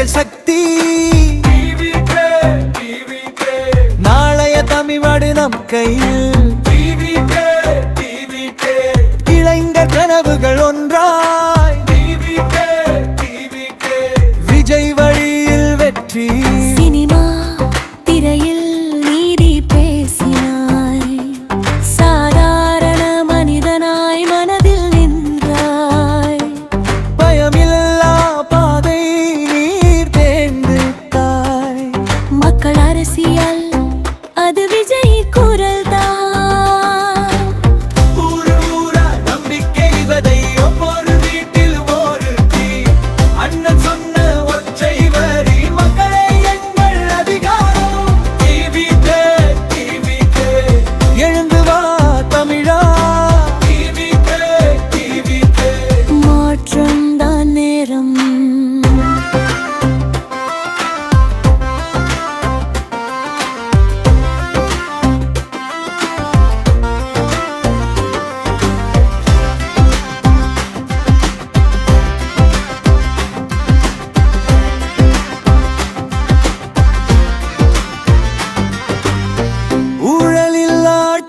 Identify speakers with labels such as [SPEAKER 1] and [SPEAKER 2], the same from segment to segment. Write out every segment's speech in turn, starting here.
[SPEAKER 1] எங்கள் சக்தி. நாளைய தமிழ்நாடு நம் கையில். அது விஜய்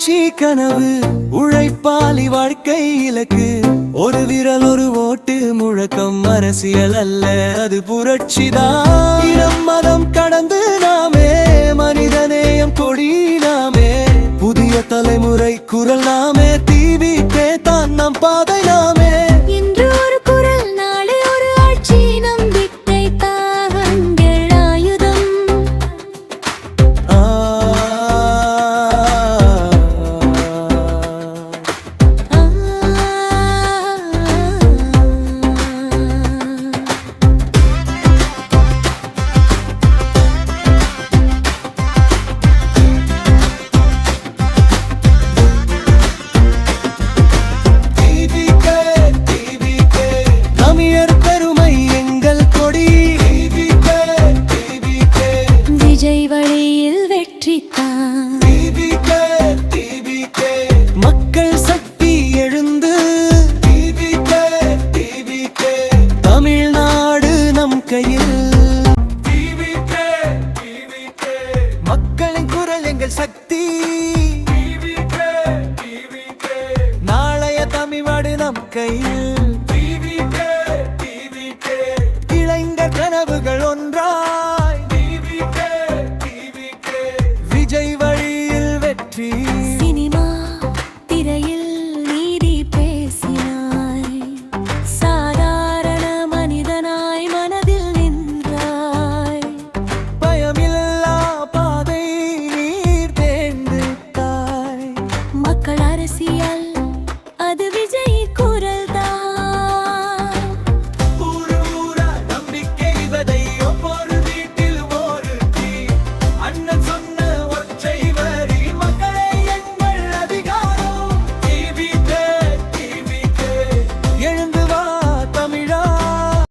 [SPEAKER 1] கனவு உழைப்பாளி வாழ்க்கை இலக்கு. ஒரு விரல் ஒரு ஓட்டு முழக்கம் அரசியல் அல்ல அது புரட்சிதான் இனம் மதம் கடந்து நாமே நம் கையில் TVK, TVK. மக்களின் குரல் எங்கள் சக்தி. நாளைய தமிழ்நாடு நம் கையில்